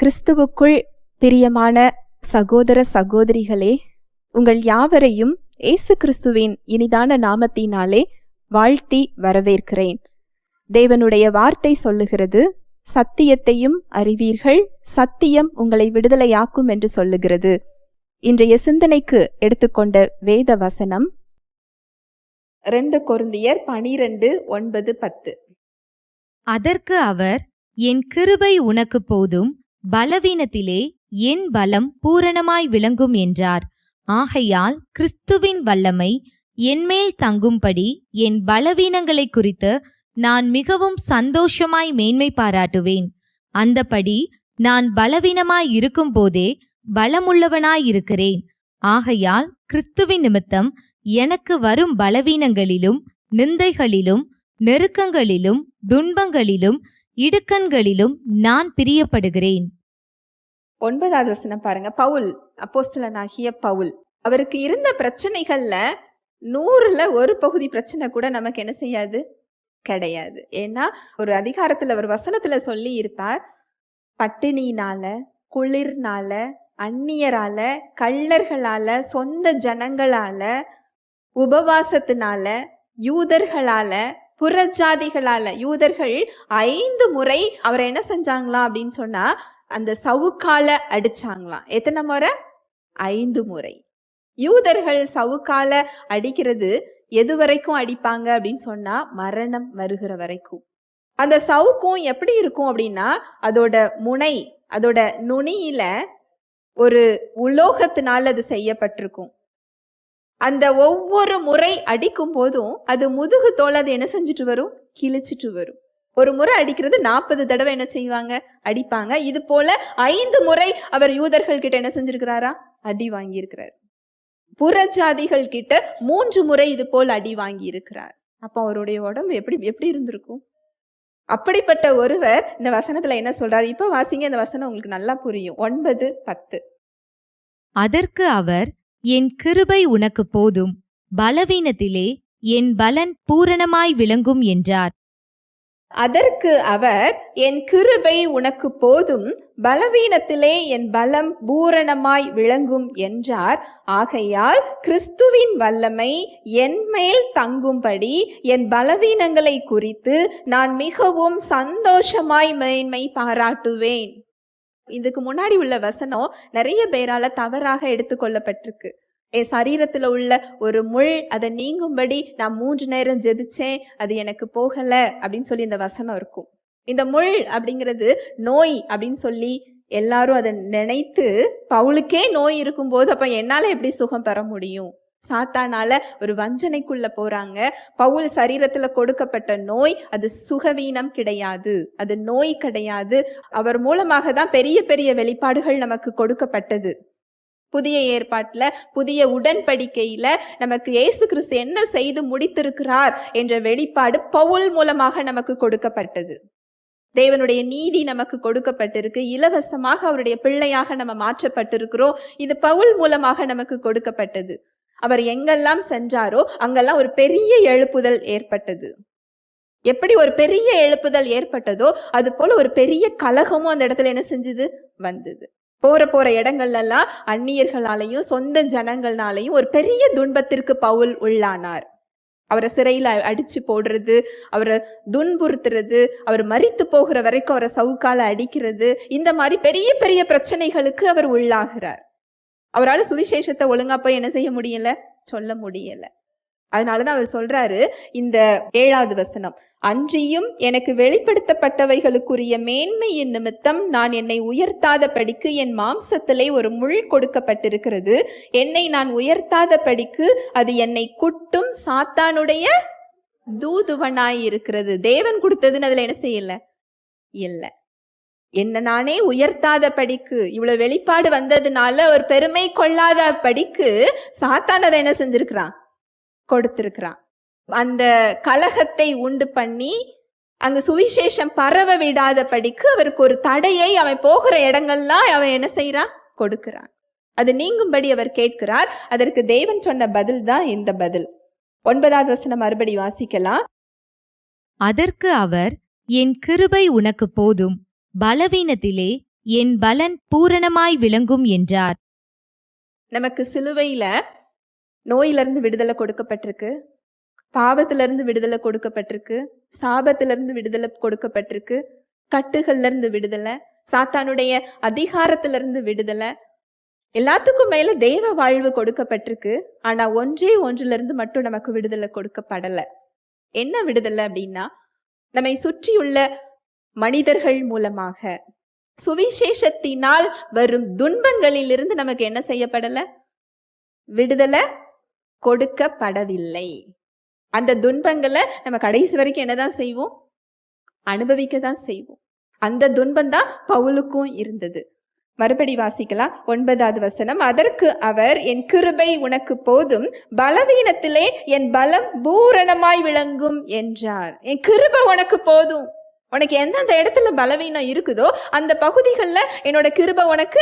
கிறிஸ்துவுக்குள் பிரியமான சகோதர சகோதரிகளே உங்கள் யாவரையும் இயேசு கிறிஸ்துவின் இனிதான நாமத்தினாலே வாழ்த்தி வரவேற்கிறேன். தேவனுடைய வார்த்தை சொல்லுகிறது சத்தியத்தையும் அறிவீர்கள் சத்தியம் உங்களை விடுதலையாக்கும் என்று சொல்லுகிறது. இன்றைய சிந்தனைக்கு எடுத்துக்கொண்ட வேத வசனம் ரெண்டு கொருந்தியர் பனிரெண்டு ஒன்பது பத்து. அதற்கு அவர் என் கிருபை உனக்கு போதும் பலவீனத்திலே என் பலம் பூரணமாய் விளங்கும் என்றார். ஆகையால் கிறிஸ்துவின் வல்லமை என்மேல் தங்கும்படி என் பலவீனங்களை குறித்து நான் மிகவும் சந்தோஷமாய் மேன்மை பாராட்டுவேன். அந்தபடி நான் பலவீனமாய் இருக்கும்போதே பலமுள்ளவனாயிருக்கிறேன் ஆகையால் கிறிஸ்துவின் நிமித்தம் எனக்கு வரும் பலவீனங்களிலும் நிந்தைகளிலும் நெருக்கங்களிலும் துன்பங்களிலும் இடுக்கண்களிலும் நான் பிரியப்படுகிறேன். ஒன்பதாவது வசனம் பாருங்க. பவுல் அப்போஸ்தலனாகிய பவுல் அவருக்கு இருந்த பிரச்சனைகள்ல நூறுல ஒரு பகுதி பிரச்சனை கூட நமக்கு என்ன செய்யாது? கிடையாது. ஏன்னா ஒரு அதிகாரத்துல ஒரு வசனத்துல சொல்லி இருப்பார் பட்டினியினால குளிர்னால அந்நியரால கள்ளர்களால சொந்த ஜனங்களால உபவாசத்தினால யூதர்களால புறஜாதிகளால. யூதர்கள் ஐந்து முறை அவரை என்ன செஞ்சாங்களாம் அப்படின்னு சொன்னா அந்த சவுக்கால அடிச்சாங்களாம் எத்தனை முறை? ஐந்து முறை. யூதர்கள் சவுக்கால அடிக்கிறது எது வரைக்கும் அடிப்பாங்க அப்படின்னு சொன்னா மரணம் வருகிற வரைக்கும். அந்த சவுக்கும் எப்படி இருக்கும் அப்படின்னா அதோட முனை அதோட நுனியில ஒரு உலோகத்தினால் அது செய்யப்பட்டிருக்கும். அந்த ஒவ்வொரு முறை அடிக்கும் போதும் அது முதுகு தோல் அது என்ன செஞ்சுட்டு வரும்? கிழிச்சிட்டு வரும். ஒரு முறை அடிக்கிறது நாற்பது தடவை என்ன செய்வாங்க? அடிப்பாங்க. இது போல ஐந்து முறை அவர் யூதர்கள் கிட்ட என்ன செஞ்சிருக்கிறாரா? அடி வாங்கியிருக்கிறார். புறஜாதிகள் கிட்ட மூன்று முறை இது போல் அடி வாங்கி இருக்கிறார் அப்போ அவருடைய உடம்பு எப்படி எப்படி இருந்திருக்கும்? அப்படிப்பட்ட ஒருவர் இந்த வசனத்துல என்ன சொல்றாரு? இப்ப வாசிங்க இந்த வசனம் உங்களுக்கு நல்லா புரியும். ஒன்பது பத்து. அதற்கு அவர் என் கிருபை உனக்கு போதும். பலவீனத்திலே என் பலன் பூரணமாய் விளங்கும் என்றார். அதற்கு அவர் என் கிருபை உனக்கு போதும். பலவீனத்திலே என் பலம் பூரணமாய் விளங்கும் என்றார். ஆகையால் கிறிஸ்துவின் வல்லமை என் மேல் தங்கும்படி என் பலவீனங்களை குறித்து நான் மிகவும் சந்தோஷமாய் மேன்மை பாராட்டுவேன். இதுக்கு முன்னாடி உள்ள வசனம் நிறைய பேரால தவறாக எடுத்துக்கொள்ளப்பட்டிருக்கு என் சரீரத்தில் உள்ள ஒரு முள் அதை நீங்கும்படி நான் மூன்று நேரம் ஜெபிச்சேன் அது எனக்கு போகல அப்படின்னு சொல்லி இந்த வசனம் இருக்கும். இந்த முள் அப்படிங்கிறது நோய் அப்படின்னு சொல்லி எல்லாரும் அதை நினைத்து பவுலுக்கே நோய் இருக்கும்போது அப்ப என்னால எப்படி சுகம் பெற முடியும்? சாத்தானால ஒரு வஞ்சனைக்குள்ள போறாங்க. பவுல் சரீரத்துல கொடுக்கப்பட்ட நோய் அது சுகவீனம் கிடையாது. அது நோய் கிடையாது. அவர் மூலமாக தான் பெரிய பெரிய வெளிப்பாடுகள் நமக்கு கொடுக்கப்பட்டது. புதிய ஏற்பாட்டில் புதிய உடன்படிக்கையில நமக்கு இயேசு கிறிஸ்து என்ன செய்து முடித்திருக்கிறார் என்ற வெளிப்பாடு பவுல் மூலமாக நமக்கு கொடுக்கப்பட்டது. தேவனுடைய நீதி நமக்கு கொடுக்கப்பட்டிருக்கு. இலவசமாக அவருடைய பிள்ளையாக நம்ம மாற்றப்பட்டிருக்கிறோம். இது பவுல் மூலமாக நமக்கு கொடுக்கப்பட்டது. அவர் எங்கெல்லாம் சென்றாரோ அங்கெல்லாம் ஒரு பெரிய எழுப்புதல் ஏற்பட்டது. எப்படி ஒரு பெரிய எழுப்புதல் ஏற்பட்டதோ அது போல ஒரு பெரிய கலகமும் அந்த இடத்துல என்ன செஞ்சது? வந்தது. போற போற இடங்கள்லாம் அந்நியர்களாலையும் சொந்த ஜனங்கள்னாலையும் ஒரு பெரிய துன்பத்திற்கு பவுல் உள்ளானார். அவரை சிறையில் அடிச்சு போடுறது அவரை துன்புறுத்துறது அவர் மறித்து போகிற வரைக்கும் அவரை சவுக்கால அடிக்கிறது இந்த மாதிரி பெரிய பெரிய பிரச்சனைகளுக்கு அவர் உள்ளாகிறார். அவரால் சுவிசேஷத்தை ஒழுங்கா போய் என்ன செய்ய முடியல? சொல்ல முடியல. அதனாலதான் அவர் சொல்றாரு இந்த ஏழாவது வசனம் அன்றியும் எனக்கு வெளிப்படுத்தப்பட்டவைகளுக்குரிய மேன்மையின் நிமித்தம் நான் என்னை உயர்த்தாத படிக்கு என் மாம்சத்திலே ஒரு முள் கொடுக்கப்பட்டிருக்கிறது. என்னை நான் உயர்த்தாத படிக்கு அது என்னை குட்டும் சாத்தானுடைய தூதுவனாய் இருக்கிறது தேவன் கொடுத்ததுன்னு அதுல என்ன செய்யல? இல்லை. என்ன நானே உயர்த்தாத படிக்கு இவ்வளவு வெளிப்பாடு வந்ததுனால ஒரு பெருமை கொள்ளாத படிக்கு சாத்தான் அதை என்ன செஞ்சிருக்கிறான்? கொடுத்திருக்கிறான். அந்த கலகத்தை உண்டு பண்ணி அங்கு சுவிசேஷம் பரவ விடாத படிக்கு அவருக்கு ஒரு தடையை அவன் போகிற இடங்கள்லாம் அவன் என்ன செய்யறான் கொடுக்கிறான். அது நீங்கும்படி அவர் கேட்கிறார் அதற்கு தேவன் சொன்ன பதில் தான் இந்த பதில். ஒன்பதாவது வசனம் மறுபடி வாசிக்கலாம். அதற்கு அவர் என் கிருபை உனக்கு போதும். பலவீனத்திலே என் பலன் பூரணமாய் விளங்கும் என்றார். நமக்கு சிலுவையில நோயிலிருந்து விடுதலை கொடுக்கப்பட்டிருக்கு. பாவத்திலிருந்து விடுதலை கொடுக்கப்பட்டிருக்கு. சாபத்திலிருந்து விடுதலை கொடுக்கப்பட்டிருக்கு. கட்டுகள்ல இருந்து விடுதலை சாத்தானுடைய அதிகாரத்திலிருந்து விடுதலை. எல்லாத்துக்கும் மேல தேவ வாழ்வு கொடுக்கப்பட்டிருக்கு. ஆனா ஒன்றே ஒன்றுல இருந்து மட்டும் நமக்கு விடுதலை கொடுக்கப்படலை. என்ன விடுதலை அப்படின்னா நம்மை சுற்றியுள்ள மனிதர்கள் மூலமாக. சுவிசேஷத்தினால் வரும் துன்பங்களிலிருந்து நமக்கு என்ன செய்யப்படல? விடுதலை கொடுக்கப்படவில்லை. அந்த துன்பங்களை நம்ம கடைசி வரைக்கும் என்னதான் செய்வோம்? அனுபவிக்க தான் செய்வோம். அந்த துன்பம் தான் பவுலுக்கும் இருந்தது. மறுபடி வாசிக்கலாம். ஒன்பதாவது வசனம். அதற்கு அவர் என் கிருபை உனக்கு போதும். பலவீனத்திலே என் பலம் பூரணமாய் விளங்கும் என்றார். என் கிருபை உனக்கு போதும். உனக்கு எந்தெந்த இடத்துல பலவீனம் இருக்குதோ அந்த பகுதிகளில் என்னோட கிருபை உனக்கு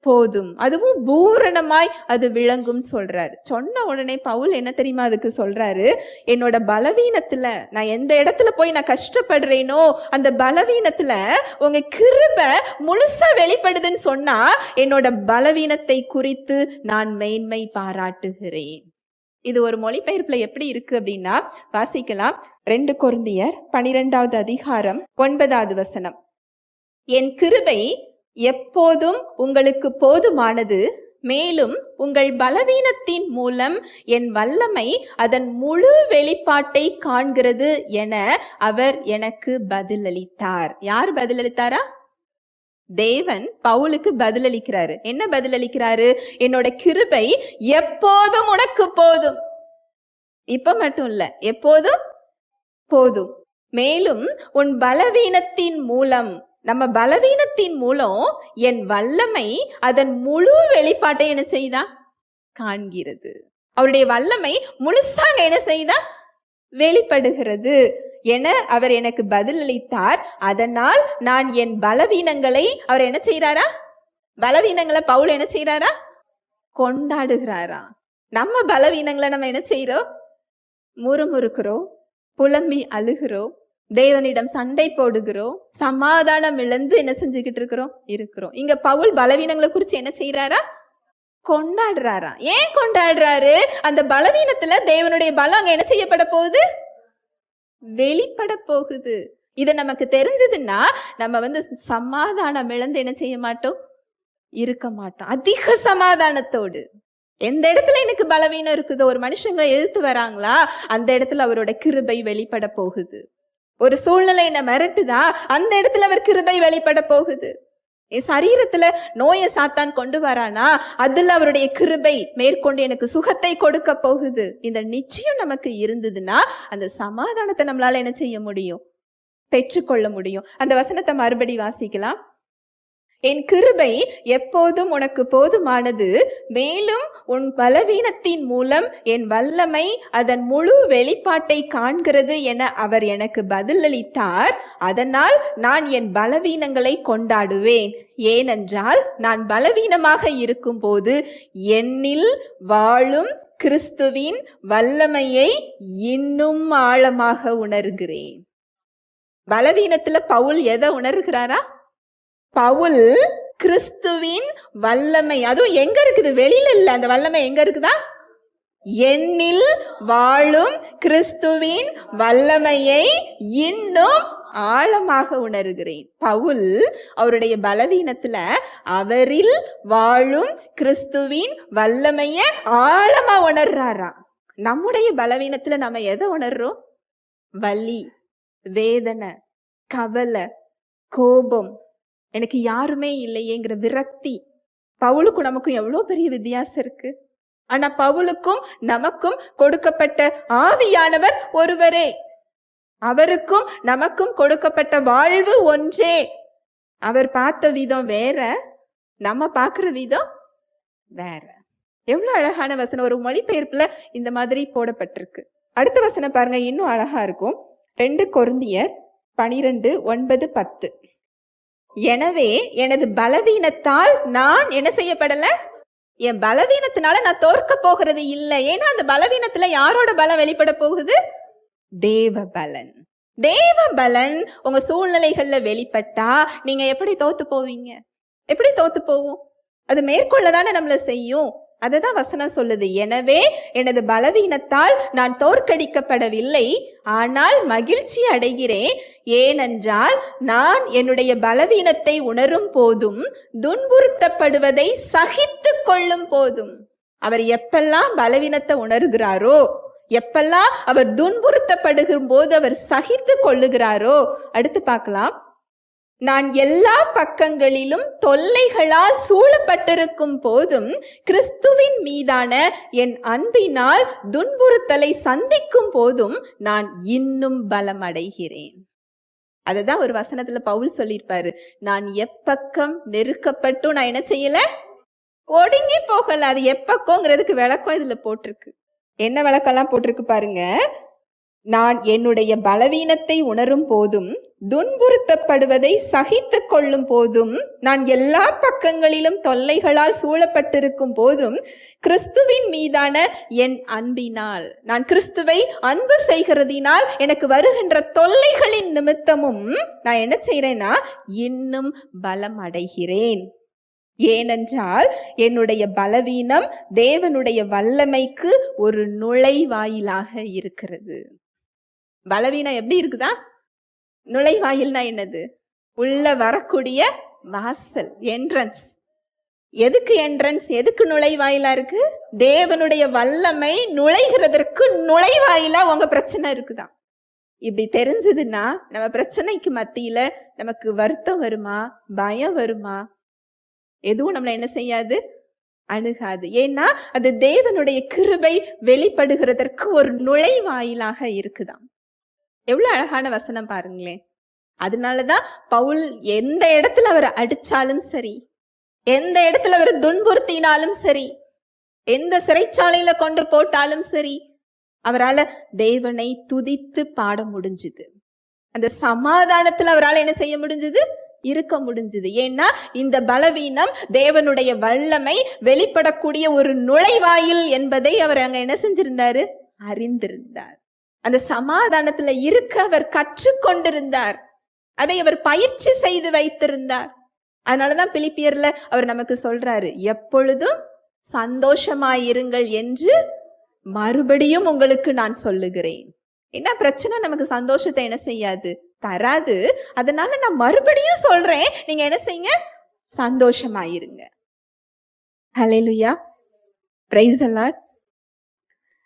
போதும். அதுவும் பூரணமாய் அது விளங்கும் சொல்றாரு. சொன்ன உடனே பவுல் என்ன தெரியுமா அதுக்கு சொல்றாரு? என்னோட பலவீனத்துல நான் எந்த இடத்துல போய் நான் கஷ்டப்படுறேனோ அந்த பலவீனத்துல உங்க கிருபை முழுசா வெளிப்படுதுன்னு சொன்னா என்னோட பலவீனத்தை குறித்து நான் மேன்மை பாராட்டுகிறேன். இது ஒரு மொழிபெயர்ப்புல எப்படி இருக்கு அப்படின்னா வாசிக்கலாம். ரெண்டு குருந்தியர் பனிரெண்டாவது அதிகாரம் ஒன்பதாவது வசனம். என் கிருபை எப்போதும் உங்களுக்கு போதுமானது மேலும் உங்கள் பலவீனத்தின் மூலம் என் வல்லமை அதன் முழு வெளிப்பாட்டை காண்கிறது என அவர் எனக்கு பதிலளித்தார். யார் பதிலளித்தாரா? தேவன் பவுலுக்கு பதிலளிக்கிறாரு. என்ன பதிலளிக்கிறாரு? என்னோட கிருபை எப்போதும் உனக்கு போதும். இப்ப மட்டும் இல்ல எப்போதும் போதும். மேலும் உன் பலவீனத்தின் மூலம் நம்ம பலவீனத்தின் மூலம் என் வல்லமை அதன் முழு வெளிப்பாட்டை என்ன செய்தா? காண்கிறது. அவருடைய வல்லமை முழுசாங்க என்ன செய்தா? வெளிப்படுகிறது என அவர் எனக்கு பதிலளித்தார். அதனால் நான் என் பலவீனங்களை அவர் என்ன செய்கிறாரா? பலவீனங்களை பவுல் என்ன செய்கிறாரா? கொண்டாடுகிறாரா. நம்ம பலவீனங்களை நம்ம என்ன செய்கிறோம் முறுமுறுக்கிறோம் புலம்பி அழுகிறோம் தேவனிடம் சண்டை போடுகிறோம் சமாதானம் இழந்து என்ன செஞ்சுக்கிட்டு இருக்கிறோம்? இருக்கிறோம். இங்க பவுல் பலவீனங்களை குறிச்சு என்ன செய்யறாரா கொண்டாடுறாரா? ஏன் கொண்டாடுறாரு? அந்த பலவீனத்துல தேவனுடைய பலம் அங்க என்ன செய்யப்பட போகுது? வெளிப்பட போகுது. இது நமக்கு தெரிஞ்சதுன்னா நம்ம வந்து சமாதானம் இழந்து என்ன செய்ய மாட்டோம்? இருக்க மாட்டோம். அதிக சமாதானத்தோடு. எந்த இடத்துல எனக்கு பலவீனம் இருக்குதோ? ஒரு மனுஷங்களை எதிர்த்து வராங்களா? அந்த இடத்துல அவரோட கிருபை வெளிப்பட போகுது. ஒரு சூழ்நிலை என்ன மிரட்டுதா? அந்த இடத்துல அவர் கிருபை வெளிப்பட போகுது. என் சரீரத்துல நோயை சாத்தான் கொண்டு வரானா? அதுல அவருடைய கிருபை மேற்கொண்டு எனக்கு சுகத்தை கொடுக்க போகுது. இந்த நிச்சயம் நமக்கு இருந்ததுன்னா அந்த சமாதானத்தை நம்மளால என்ன செய்ய முடியும்? பெற்றுக்கொள்ள முடியும். அந்த வசனத்தை மறுபடி வாசிக்கலாம். என் கிருபை எப்போதும் உனக்கு போதுமானது. மேலும் உன் பலவீனத்தின் மூலம் என் வல்லமை அதன் முழு வெளிப்பாட்டை காண்கிறது என அவர் எனக்கு பதிலளித்தார். அதனால் நான் என் பலவீனங்களை கொண்டாடுவேன். ஏனென்றால் நான் பலவீனமாக இருக்கும்போது என்னில் வாழும் கிறிஸ்துவின் வல்லமையை இன்னும் ஆழமாக உணர்கிறேன். பலவீனத்துல பவுல் எதை உணர்கிறாரா? பவுல் கிறிஸ்துவின் வல்லமை. அதுவும் எங்க இருக்குது? வெளியில இல்ல. அந்த வல்லமை எங்க இருக்குதா? என்னில் வாழும் கிறிஸ்துவின் வல்லமையை இன்னும் ஆழமாக உணர்கிறேன். பவுல் அவருடைய பலவீனத்துல அவரில் வாழும் கிறிஸ்துவின் வல்லமைய ஆழமா உணர்றாரா நம்முடைய பலவீனத்துல நம்ம எதை உணர்றோம்? வலி வேதனை கவலை கோபம். எனக்கு யாருமே இல்லையேங்கிற விரக்தி பவுலுக்கும் நமக்கும் எவ்வளோ பெரிய வித்தியாசம் இருக்கு. ஆனா பவுலுக்கும் நமக்கும் கொடுக்கப்பட்ட ஆவியானவர் ஒருவரே. அவருக்கும் நமக்கும் கொடுக்கப்பட்ட வாழ்வு ஒன்றே. அவர் பார்த்த விதம் வேற நம்ம பார்க்குற விதம் வேற. எவ்வளோ அழகான வசனம் ஒரு மொழிபெயர்ப்புல இந்த மாதிரி போடப்பட்டிருக்கு. அடுத்த வசனம் பாருங்க இன்னும் அழகா இருக்கும். ரெண்டு கொருந்தியர் பனிரெண்டு ஒன்பது பத்து. எனவே எனது பலவீனத்தால் நான் என்ன செய்யப்படல? என் பலவீனத்தினால நான் தோற்க போகிறது இல்லை. ஏன்னா அந்த பலவீனத்துல யாரோட பலம் வெளிப்பட போகுது? தேவ பலன் தேவ பலன் உங்க சூழ்நிலைகள்ல வெளிப்பட்டா நீங்க எப்படி தோத்து போவீங்க? எப்படி தோத்து போவோம்? அது மேற்கொள்ள தானே நம்மள செய்யும். அதுதான் வசனம் சொல்லுது. எனவே எனது பலவீனத்தால் நான் தோற்கடிக்கப்படவில்லை. ஆனால் மகிழ்ச்சி அடைகிறேன். ஏனென்றால் நான் என்னுடைய பலவீனத்தை உணரும் போதும் துன்புறுத்தப்படுவதை சகித்து கொள்ளும் போதும். அவர் எப்பெல்லாம் பலவீனத்தை உணர்கிறாரோ எப்பெல்லாம் அவர் துன்புறுத்தப்படுகிற போது அவர் சகித்து கொள்ளுகிறாரோ அடுத்து பார்க்கலாம். நான் எல்லா பக்கங்களிலும் தொல்லைகளால் சூழப்பட்டிருக்கும் போதும் கிறிஸ்துவின் மீதான என் அன்பினால் துன்புறுத்தலை சந்திக்கும் போதும் நான் இன்னும் பலமடைகிறேன். அதுதான் ஒரு வசனத்துல பவுல் சொல்லியிருப்பாரு. நான் எப்பக்கம் நெருக்கப்பட்டும் நான் என்ன செய்யல? ஒடுங்கி போகல. அது எப்பக்கோங்கிறதுக்கு விளக்கம் இதுல போட்டிருக்கு. என்ன விளக்கம்லாம் போட்டிருக்கு பாருங்க. நான் என்னுடைய பலவீனத்தை உணரும் போதும் துன்புறுத்தப்படுவதை சகித்து கொள்ளும் போதும் நான் எல்லா பக்கங்களிலும் தொல்லைகளால் சூழப்பட்டிருக்கும் போதும் கிறிஸ்துவின் மீதான என் அன்பினால் நான் கிறிஸ்துவை அன்பு செய்கிறதினால் எனக்கு வருகின்ற தொல்லைகளின் நிமித்தமும் நான் என்ன செய்கிறேன்னா இன்னும் பலம் அடைகிறேன் ஏனென்றால் என்னுடைய பலவீனம் தேவனுடைய வல்லமைக்கு ஒரு நுழைவாயிலாக இருக்கிறது. பலவீனம் எப்படி இருக்குதா? நுழைவாயில்னா என்னது? உள்ள வரக்கூடிய வாசல் என்ட்ரன்ஸ் எதுக்கு என்ட்ரன்ஸ் எதுக்கு நுழைவாயிலா இருக்கு? தேவனுடைய வல்லமை நுழைகிறதற்கு நுழைவாயிலா உங்க பிரச்சனை இருக்குதா இப்படி தெரிஞ்சதுன்னா நம்ம பிரச்சனைக்கு மத்தியில நமக்கு வருத்தம் வருமா? பயம் வருமா? எதுவும் நம்மளை என்ன செய்யாது? அணுகாது. ஏன்னா அது தேவனுடைய கிருபை வெளிப்படுகிறதற்கு ஒரு நுழைவாயிலாக இருக்குதாம். எவ்வளோ அழகான வசனம் பாருங்களேன் அதனால தான் பவுல் எந்த இடத்துல அவர் அடித்தாலும் சரி எந்த இடத்துல அவர் துன்புறுத்தினாலும் சரி எந்த சிறைச்சாலையில் கொண்டு போட்டாலும் சரி அவரால் தேவனை துதித்து பாட முடிஞ்சுது. அந்த சமாதானத்தில் அவரால் என்ன செய்ய முடிஞ்சுது? இருக்க முடிஞ்சுது. ஏன்னா இந்த பலவீனம் தேவனுடைய வல்லமை வெளிப்படக்கூடிய ஒரு நுழைவாயில் என்பதை அவர் அங்க என்ன செஞ்சிருந்தாரு? அறிந்திருந்தார். அந்த சமாதானத்துல இருக்க அவர் கற்றுக்கொண்டிருந்தார். அதை அவர் பயிற்சி செய்து வைத்திருந்தார். அதனாலதான் பிலிப்பியர்ல அவர் நமக்கு சொல்றாரு எப்பொழுதும் சந்தோஷமாயிருங்கள் என்று மறுபடியும் உங்களுக்கு நான் சொல்லுகிறேன். என்ன பிரச்சனை? நமக்கு சந்தோஷத்தை என்ன செய்யாது? தராது. அதனால நான் மறுபடியும் சொல்றேன். நீங்க என்ன செய்யுங்க? சந்தோஷமாயிருங்க. ஹalleluya பிரைஸ் அலாட்